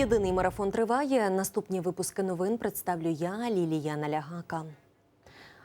Єдиний марафон триває. Наступні випуски новин представлю я, Лілія Налягака.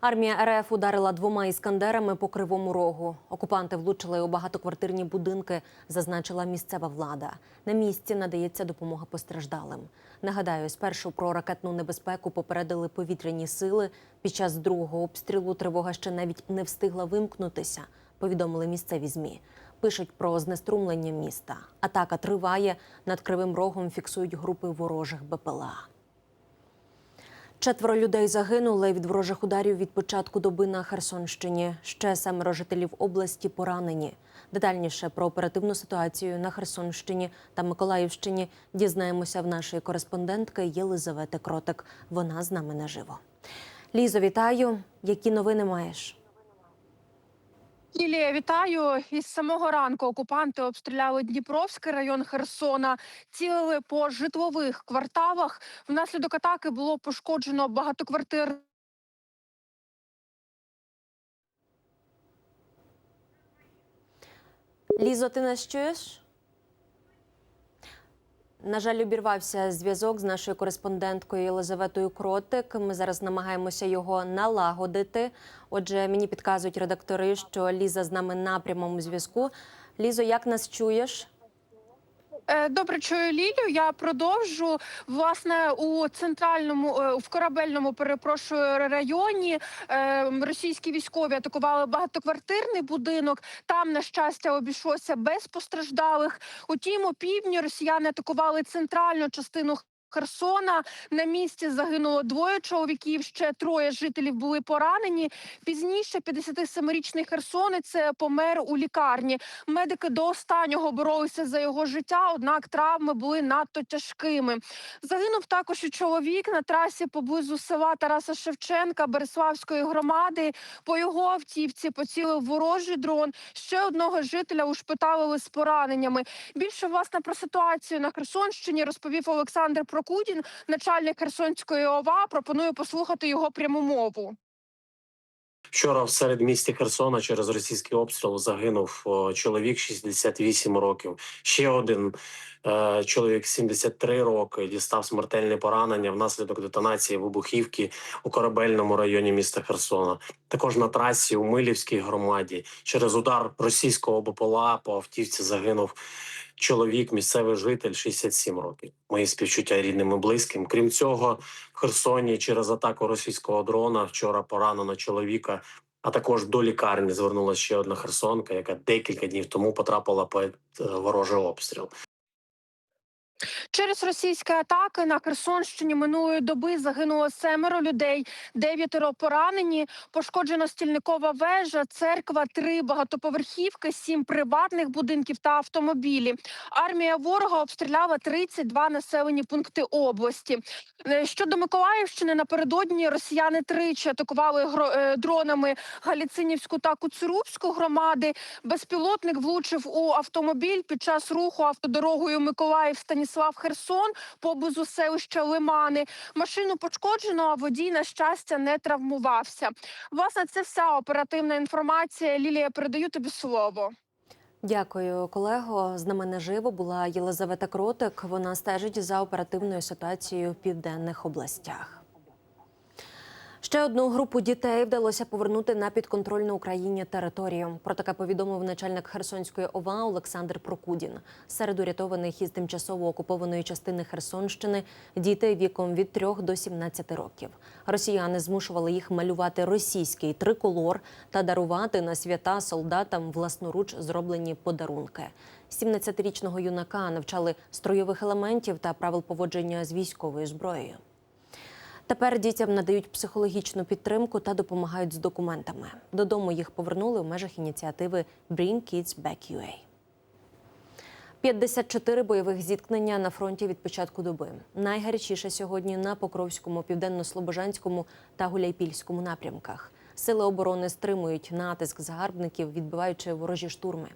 Армія РФ ударила двома іскандерами по кривому рогу. Окупанти влучили у багатоквартирні будинки, зазначила місцева влада. На місці надається допомога постраждалим. Нагадаю, спершу про ракетну небезпеку попередили повітряні сили. Під час другого обстрілу тривога ще навіть не встигла вимкнутися. Повідомили місцеві змі. Пишуть про знеструмлення міста. Атака триває. Над кривим рогом фіксують групи ворожих БПЛА. Четверо людей загинули від ворожих ударів від початку доби на Херсонщині. Ще семеро жителів області поранені. Детальніше про оперативну ситуацію на Херсонщині та Миколаївщині дізнаємося в нашої кореспондентки Єлизавети Кротик. Вона з нами наживо. Лізо, вітаю. Які новини маєш? Лілія, вітаю. Із самого ранку окупанти обстріляли Дніпровський район Херсона, цілили по житлових кварталах. Внаслідок атаки було пошкоджено багатоквартир. Лізо, ти нас чуєш? На жаль, обірвався зв'язок з нашою кореспонденткою Єлизаветою Кротик. Ми зараз намагаємося його налагодити. Отже, мені підказують редактори, що Ліза з нами на прямому зв'язку. Лізо, як нас чуєш? Е, Добре, чую Лілю. Я продовжу власне у центральному е, в корабельному перепрошую районі. е, Російські військові атакували багатоквартирний будинок. Там, на щастя, обійшлося без постраждалих. Утім, у півдні росіяни атакували центральну частину. Херсона на місці загинуло двоє чоловіків. Ще троє жителів були поранені. Пізніше 57-річний херсонець е, помер у лікарні. Медики до останнього боролися за його життя, однак травми були надто тяжкими. Загинув також і чоловік на трасі поблизу села Тараса Шевченка Береславської громади. По його автівці поцілив ворожий дрон. Ще одного жителя ушпиталили з пораненнями. Більше власне про ситуацію на Херсонщині розповів Олександр Прокудін, начальник Херсонської ОВА. Пропоную послухати його пряму мову. Вчора в середмісті Херсона через російський обстріл загинув чоловік 68 років. Ще один е, чоловік 73 роки дістав смертельне поранення внаслідок детонації вибухівки у корабельному районі міста Херсона. Також на трасі у Милівській громаді через удар російського БПЛА по автівці загинув чоловік, місцевий житель 67 років. Мої співчуття рідним і близьким. Крім цього, в Херсоні через атаку російського дрона вчора поранено чоловіка. А також до лікарні звернулася ще одна херсонка, яка декілька днів тому потрапила під е, ворожий обстріл. Через російські атаки на Херсонщині минулої доби загинуло семеро людей, дев'ятеро поранені. Пошкоджена стільникова вежа, церква, три багатоповерхівки, сім приватних будинків та автомобілі. Армія ворога обстріляла 32 населені пункти області. Е, Щодо Миколаївщини, напередодні росіяни тричі атакували е, дронами Галіцинівську та Куцурубську громади. Безпілотник влучив у автомобіль під час руху автодорогою Миколаїв Станіслав Херсон поблизу селища Лимани. Машину пошкоджено, а водій, на щастя, не травмувався. Власне, це вся оперативна інформація. Лілія, передаю тобі слово. Дякую, колего. З нами наживо була Єлизавета Кротик. Вона стежить за оперативною ситуацією в південних областях. Ще одну групу дітей вдалося повернути на підконтрольну Україні територію. Про таке повідомив начальник Херсонської ОВА Олександр Прокудін. Серед урятованих із тимчасово окупованої частини Херсонщини діти віком від 3 до 17 років. Росіяни змушували їх малювати російський триколор та дарувати на свята солдатам власноруч зроблені подарунки. 17-річного юнака навчали строєвих елементів та правил поводження з військовою зброєю. Тепер дітям надають психологічну підтримку та допомагають з документами. Додому їх повернули в межах ініціативи Bring Kids Back UA. 54 бойових зіткнення на фронті від початку доби. Найгарячіше сьогодні на Покровському, Південно-Слобожанському та Гуляйпільському напрямках. Сили оборони стримують натиск загарбників, відбиваючи ворожі штурми.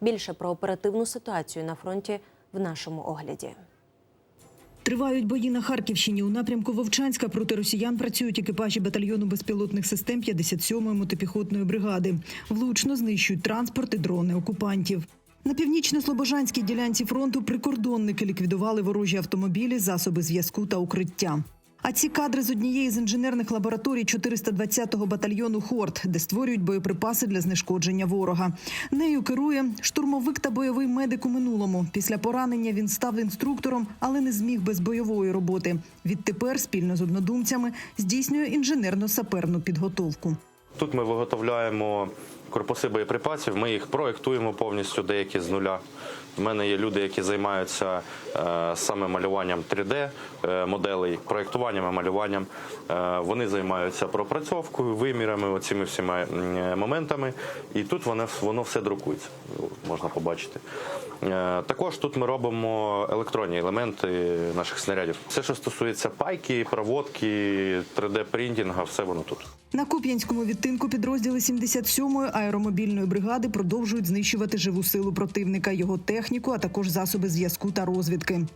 Більше про оперативну ситуацію на фронті в нашому огляді. Тривають бої на Харківщині. У напрямку Вовчанська проти росіян працюють екіпажі батальйону безпілотних систем 57-ї мотопіхотної бригади. Влучно знищують транспорт і дрони окупантів. На північно-слобожанській ділянці фронту прикордонники ліквідували ворожі автомобілі, засоби зв'язку та укриття. А ці кадри з однієї з інженерних лабораторій 420-го батальйону Хорт, де створюють боєприпаси для знешкодження ворога. Нею керує штурмовик та бойовий медик у минулому. Після поранення він став інструктором, але не зміг без бойової роботи. Відтепер спільно з однодумцями здійснює інженерно-саперну підготовку. Тут ми виготовляємо корпуси боєприпасів, ми їх проєктуємо повністю, деякі з нуля. У мене є люди, які займаються е, саме малюванням 3D е, моделей, проєктуванням і малюванням. Е, вони займаються пропрацьовкою, вимірами, оціми всіма моментами. І тут воно, воно все друкується, можна побачити. Також тут ми робимо електронні елементи наших снарядів. Все, що стосується пайки, проводки, 3D-принтінга, все воно тут. На Куп'янському відтинку підрозділи 77-ї аеромобільної бригади продовжують знищувати живу силу противника, його техніку, а також засоби зв'язку та розвідки.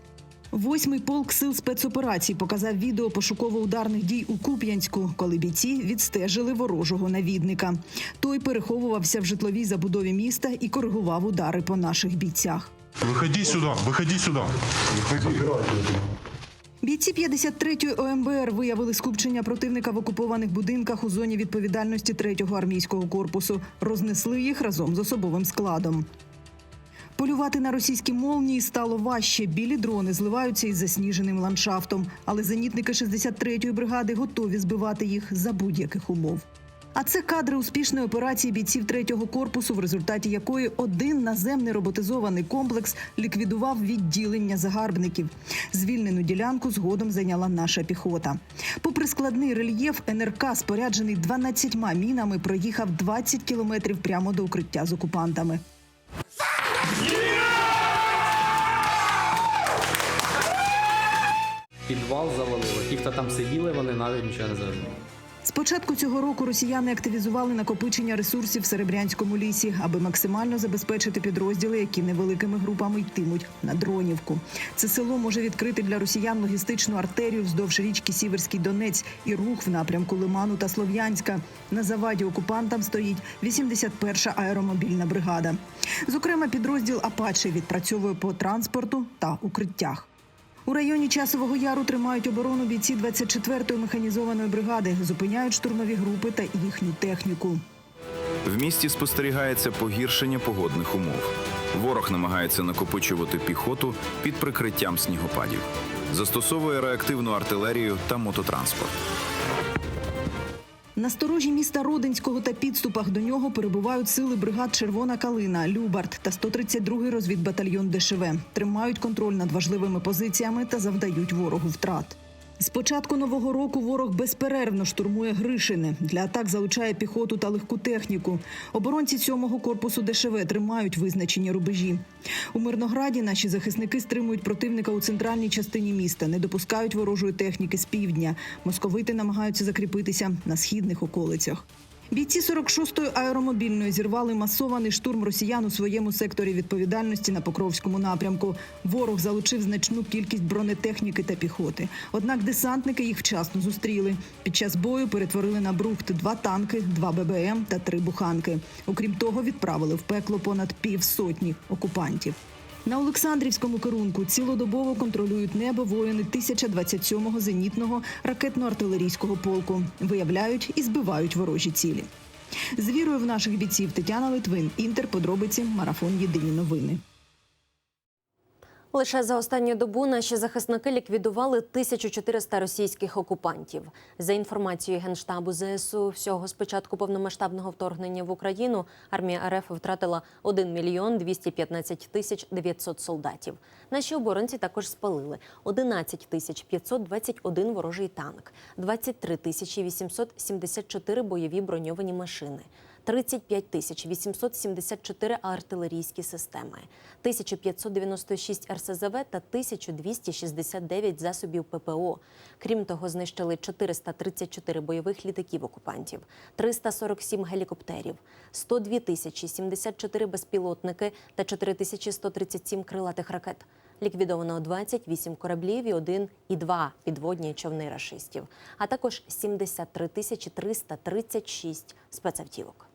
Восьмий полк сил спецоперацій показав відео пошуково-ударних дій у Куп'янську, коли бійці відстежили ворожого навідника. Той переховувався в житловій забудові міста і коригував удари по наших бійцях. Выходи сюда, выходи сюда. Бійці 53-ї ОМБР виявили скупчення противника в окупованих будинках у зоні відповідальності 3-го армійського корпусу. Рознесли їх разом з особовим складом. Полювати на російські молнії стало важче. Білі дрони зливаються із засніженим ландшафтом, але зенітники 63-ї бригади готові збивати їх за будь-яких умов. А це кадри успішної операції бійців 3-го корпусу, в результаті якої один наземний роботизований комплекс ліквідував відділення загарбників. Звільнену ділянку згодом зайняла наша піхота. Попри складний рельєф, НРК, споряджений 12 мінами, проїхав 20 кілометрів прямо до укриття з окупантами. Підвал завалило. Ті, хто там сиділи, вони навіть нічого не зрозуміли. Початку цього року росіяни активізували накопичення ресурсів в Серебрянському лісі, аби максимально забезпечити підрозділи, які невеликими групами йтимуть на дронівку. Це село може відкрити для росіян логістичну артерію вздовж річки Сіверський Донець і рух в напрямку Лиману та Слов'янська. На заваді окупантам стоїть 81-ша аеромобільна бригада. Зокрема, підрозділ Апаче відпрацьовує по транспорту та укриттях. У районі Часового Яру тримають оборону бійці 24-ї механізованої бригади, зупиняють штурмові групи та їхню техніку. В місті спостерігається погіршення погодних умов. Ворог намагається накопичувати піхоту під прикриттям снігопадів, застосовує реактивну артилерію та мототранспорт. На сторожі міста Родинського та підступах до нього перебувають сили бригад Червона Калина, Любард та 132-й розвідбатальйон ДШВ. Тримають контроль над важливими позиціями та завдають ворогу втрат. З початку нового року ворог безперервно штурмує Гришини. Для атак залучає піхоту та легку техніку. Оборонці 7-го корпусу ДШВ тримають визначені рубежі. У Мирнограді наші захисники стримують противника у центральній частині міста, не допускають ворожої техніки з півдня. Московити намагаються закріпитися на східних околицях. Бійці 46-ї аеромобільної зірвали масований штурм росіян у своєму секторі відповідальності на Покровському напрямку. Ворог залучив значну кількість бронетехніки та піхоти. Однак десантники їх вчасно зустріли. Під час бою перетворили на брухт два танки, два ББМ та три буханки. Окрім того, відправили в пекло понад півсотні окупантів. На Олександрівському керунку цілодобово контролюють небо воїни 1027-го зенітного ракетно-артилерійського полку. Виявляють і збивають ворожі цілі. З вірою в наших бійців Тетяна Литвин, Інтер, подробиці, марафон Єдині новини. Лише за останню добу наші захисники ліквідували 1400 російських окупантів. За інформацією генштабу ЗСУ, всього з початку повномасштабного вторгнення в Україну армія РФ втратила 1 мільйон 215 тисяч 900 солдатів. Наші оборонці також спалили 11 тисяч 521 ворожий танк, 23 тисячі 874 бойові броньовані машини. 35 тисяч 874 артилерійські системи, 1596 РСЗВ та 1269 засобів ППО. Крім того, знищили 434 бойових літаків окупантів, 347 гелікоптерів, 102 тисячі 74 безпілотники та 4137 крилатих ракет. Ліквідовано 28 кораблів і один і два підводні човни рашистів, а також 73 тисячі 336 спецавтівок.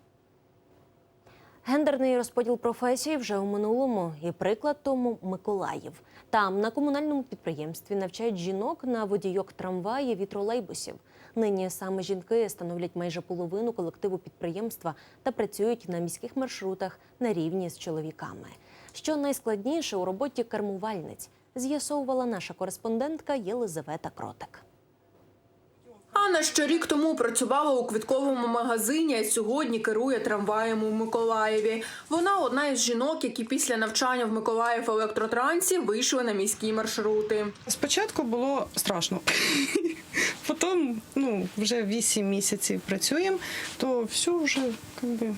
Гендерний розподіл професій вже у минулому, і приклад тому Миколаїв. Там на комунальному підприємстві навчають жінок на водійок трамваїв і тролейбусів. Нині саме жінки становлять майже половину колективу підприємства та працюють на міських маршрутах на рівні з чоловіками. Що найскладніше у роботі кермувальниць, з'ясовувала наша кореспондентка Єлизавета Кротик. Анна ще рік тому працювала у квитковому магазині, а сьогодні керує трамваєм у Миколаєві. Вона одна із жінок, які після навчання в Миколаїв електротрансі вийшли на міські маршрути. Спочатку було страшно. Потім, ну, вже 8 місяців працюємо, то все вже как би,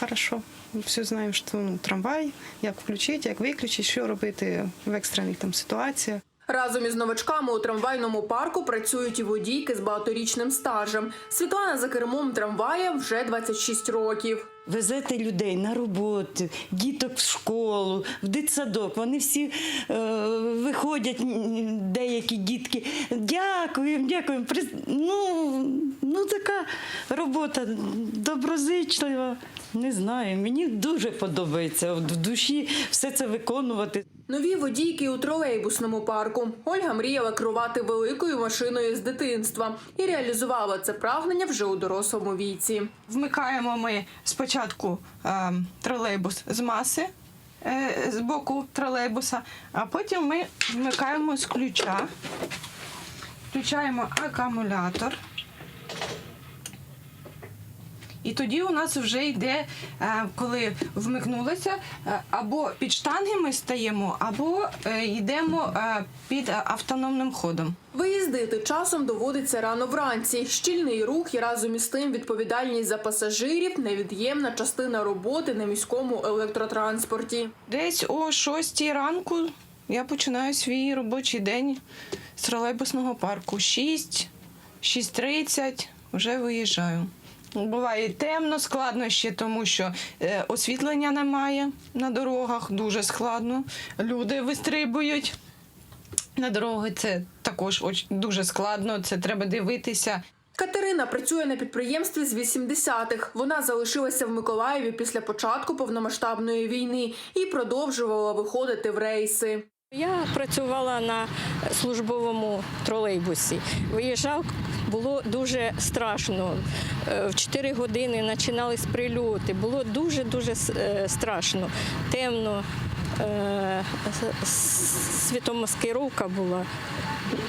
хорошо. Все знаємо, що ну, трамвай, як включити, як виключити, що робити в екстрених там ситуаціях. Разом із новачками у трамвайному парку працюють і водійки з багаторічним стажем. Світлана за кермом трамвая вже 26 років. Везете людей на роботу, діток в школу, в дитсадок. Вони всі е, виходять, деякі дітки. Дякуємо, дякуємо. Прис- Ну, ну така робота доброзичлива. Не знаю, мені дуже подобається от в душі все це виконувати. Нові водійки у тролейбусному парку. Ольга мріяла керувати великою машиною з дитинства і реалізувала це прагнення вже у дорослому віці. Вмикаємо ми спочатку е, тролейбус з маси е, з боку тролейбуса, а потім ми вмикаємо з ключа, включаємо акумулятор. І тоді у нас вже йде, е, коли вмикнулося, е, або під штанги ми стаємо, або е, йдемо під автономним ходом. Виїздити часом доводиться рано вранці. Щільний рух і разом із тим відповідальність за пасажирів невід'ємна частина роботи на міському електротранспорті. Десь о 6 ранку я починаю свій робочий день з тролейбусного парку. 6, 6.30 вже виїжджаю. Буває темно, складно ще, тому що е, освітлення немає на дорогах, дуже складно. Люди вистрибують на дороги. Це також оч- дуже складно. Це треба дивитися. Катерина працює на підприємстві з 80-х. Вона залишилася в Миколаєві після початку повномасштабної війни і продовжувала виходити в рейси. Я працювала на службовому тролейбусі. Виїжджав, було дуже страшно. Е, В 4 години починались прильоти. Було дуже-дуже е, страшно. Темно, е, світомаскировка була.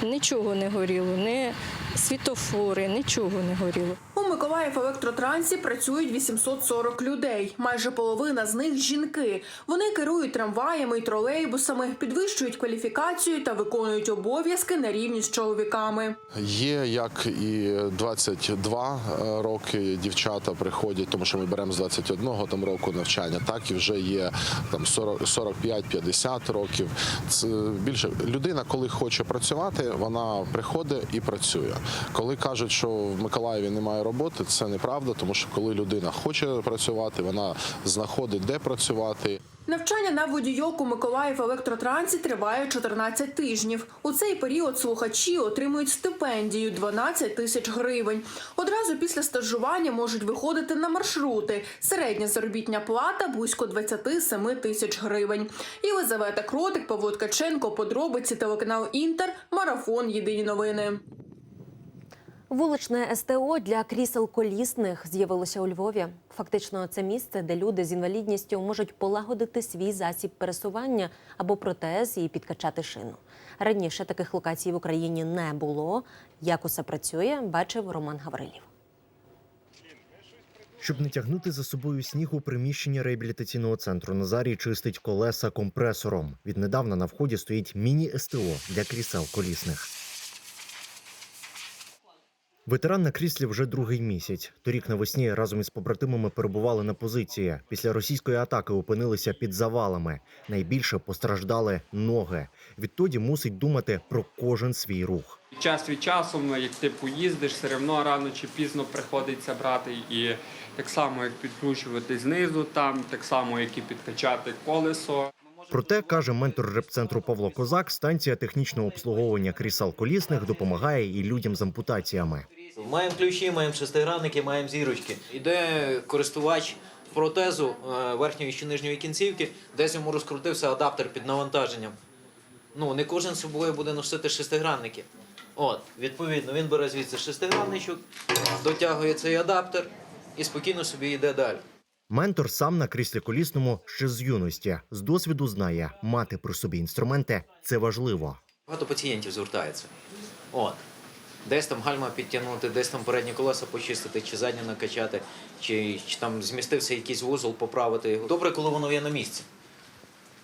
Нічого не горіло, не світофори, нічого не горіло. Миколаїв електротрансі працюють 840 людей. Майже половина з них жінки. Вони керують трамваями і тролейбусами, підвищують кваліфікацію та виконують обов'язки на рівні з чоловіками. Є як і 22 роки дівчата приходять, тому що ми беремо з 21 там року навчання, так і вже є там 40 45-50 років. Це більше людина, коли хоче працювати, вона приходить і працює. Коли кажуть, що в Миколаєві немає роботи, це неправда, тому що коли людина хоче працювати, вона знаходить де працювати. Навчання на водійок у Миколаїв електротрансі триває 14 тижнів. У цей період слухачі отримують стипендію 12 тисяч гривень. Одразу після стажування можуть виходити на маршрути. Середня заробітня плата близько 27 тисяч гривень. Єлизавета Кротик, Павло Ткаченко, подробиці телеканал Інтер, марафон. Єдині новини. Вуличне СТО для крісел колісних з'явилося у Львові. Фактично, це місце, де люди з інвалідністю можуть полагодити свій засіб пересування або протез і підкачати шину. Раніше таких локацій в Україні не було. Як усе працює, бачив Роман Гаврилів. Щоб не тягнути за собою сніг у приміщенні реабілітаційного центру, Назарій чистить колеса компресором. Віднедавна на вході стоїть міні-СТО для крісел колісних. Ветеран на кріслі вже другий місяць. Торік навесні разом із побратимами перебували на позиції. Після російської атаки опинилися під завалами. Найбільше постраждали ноги. Відтоді мусить думати про кожен свій рух. Час від часу, ну, як ти поїздиш, все одно рано чи пізно приходиться брати і так само, як підкручувати знизу, там, так само, як і підкачати колесо. Проте каже ментор репцентру Павло Козак, станція технічного обслуговування крісел колісних допомагає і людям з ампутаціями. Маємо ключі, маємо шестигранники, маємо зірочки. Іде користувач протезу е, верхньої чи нижньої кінцівки, десь йому розкрутився адаптер під навантаженням. Ну, не кожен з собою буде носити шестигранники. От, відповідно, він бере звідси шестигранничок, дотягує цей адаптер і спокійно собі йде далі. Ментор сам на кріслі колісному ще з юності. З досвіду знає, мати при собі інструменти це важливо. Багато пацієнтів звертається. От. Десь там гальма підтягнути, десь там передні колеса почистити, чи задні накачати, чи, чи там змістився якийсь вузол, поправити його. Добре, коли воно є на місці.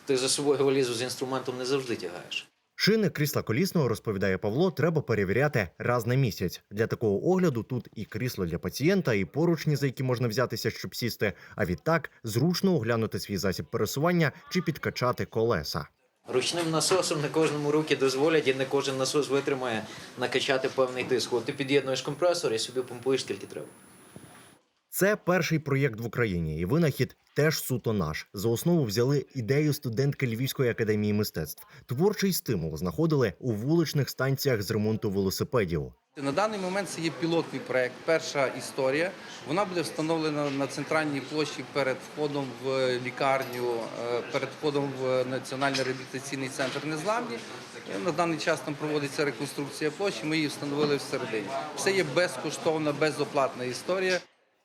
Ти за собою валізу з інструментом не завжди тягаєш. Шини крісла колісного, розповідає Павло, треба перевіряти раз на місяць. Для такого огляду тут і крісло для пацієнта, і поручні, за які можна взятися, щоб сісти. А відтак зручно оглянути свій засіб пересування чи підкачати колеса. Ручним насосом не кожному руки дозволять і не кожен насос витримає накачати певний тиск. От ти під'єднуєш компресор і собі помпуєш скільки треба. Це перший проєкт в Україні, і винахід теж суто наш. За основу взяли ідею студентки Львівської академії мистецтв. Творчий стимул знаходили у вуличних станціях з ремонту велосипедів. На даний момент це є пілотний проект. Перша історія. Вона буде встановлена на центральній площі перед входом в лікарню, е, перед входом в Національний реабілітаційний центр Незламні. Е, На даний час там проводиться реконструкція площі. Ми її встановили всередині. Це є безкоштовна, безоплатна історія.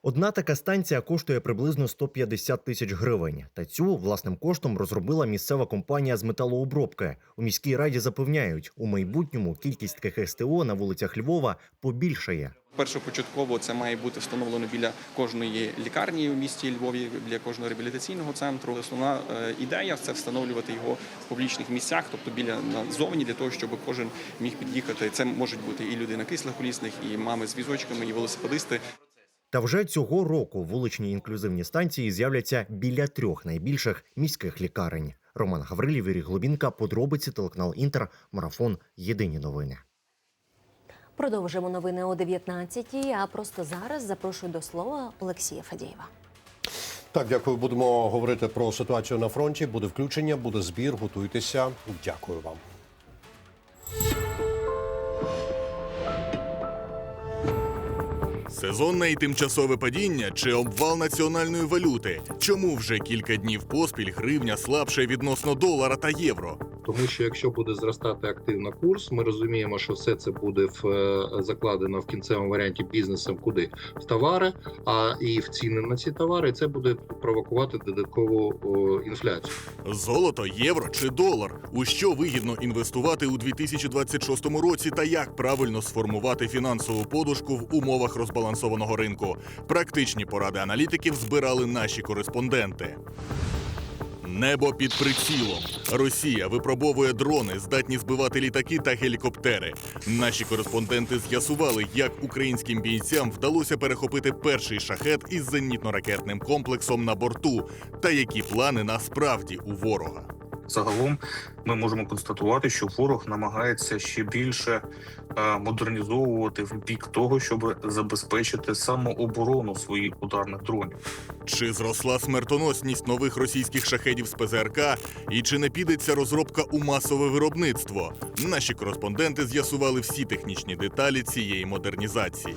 Одна така станція коштує приблизно 150 тисяч гривень. Та цю власним коштом розробила місцева компанія з металообробки. У міській раді запевняють, у майбутньому кількість таких СТО на вулицях Львова побільшає. Першопочатково це має бути встановлено біля кожної лікарні в місті Львові, біля кожного реабілітаційного центру. Основна е, ідея це встановлювати його в публічних місцях, тобто біля назовні, для того, щоб кожен міг під'їхати. Це можуть бути і люди на кріслах колісних, і мами з візочками, і велосипедисти. Та вже цього року вуличні інклюзивні станції з'являться біля трьох найбільших міських лікарень. Роман Гаврилів, Юрій Глобінка, подробиці телеканал Інтер, марафон. Єдині новини. Продовжимо новини о 19-й, А просто зараз запрошую до слова Олексія Фадієва. Так, дякую. Будемо говорити про ситуацію на фронті. Буде включення, буде збір. Готуйтеся. Дякую вам. Сезонне і тимчасове падіння чи обвал національної валюти. Чому вже кілька днів поспіль гривня слабше відносно долара та євро? Тому що якщо буде зростати активно курс, ми розуміємо, що все це буде в е, закладено в кінцевому варіанті бізнесом, куди в товари, а і в ціни на ці товари це буде провокувати додаткову о, інфляцію. Золото, євро чи долар? У що вигідно інвестувати у 2026 році та як правильно сформувати фінансову подушку в умовах розбалансованого ринку? Практичні поради аналітиків збирали наші кореспонденти. Небо під прицілом. Росія випробовує дрони, здатні збивати літаки та гелікоптери. Наші кореспонденти з'ясували, як українським бійцям вдалося перехопити перший шахет із зенітно-ракетним комплексом на борту, та які плани насправді у ворога. Загалом ми можемо констатувати, що ворог намагається ще більше е, модернізовувати в бік того, щоб забезпечити самооборону своїх ударних дронів. Чи зросла смертоносність нових російських шахедів з ПЗРК, і чи не підеться розробка у масове виробництво? Наші кореспонденти з'ясували всі технічні деталі цієї модернізації.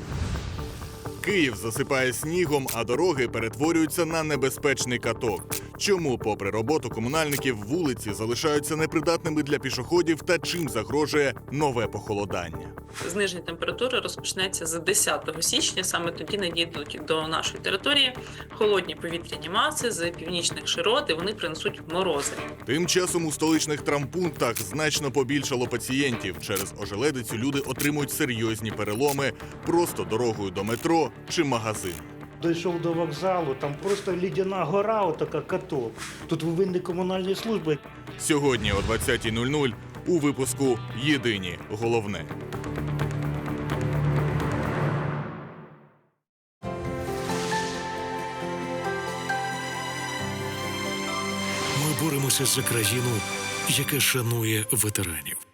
Київ засипає снігом, а дороги перетворюються на небезпечний каток. Чому, попри роботу комунальників, вулиці залишаються непридатними для пішоходів та чим загрожує нове похолодання? Зниження температури розпочнеться з 10 січня. Саме тоді надійдуть до нашої території холодні повітряні маси з північних широт, і вони принесуть морози. Тим часом у столичних трампунктах значно побільшало пацієнтів. Через ожеледицю люди отримують серйозні переломи просто дорогою до метро чи магазин. Дійшов до вокзалу, там просто лідяна гора, отака каток. Тут винні комунальні служби. Сьогодні о 20.00 у випуску Єдині головне. Ми боремося за країну, яка шанує ветеранів.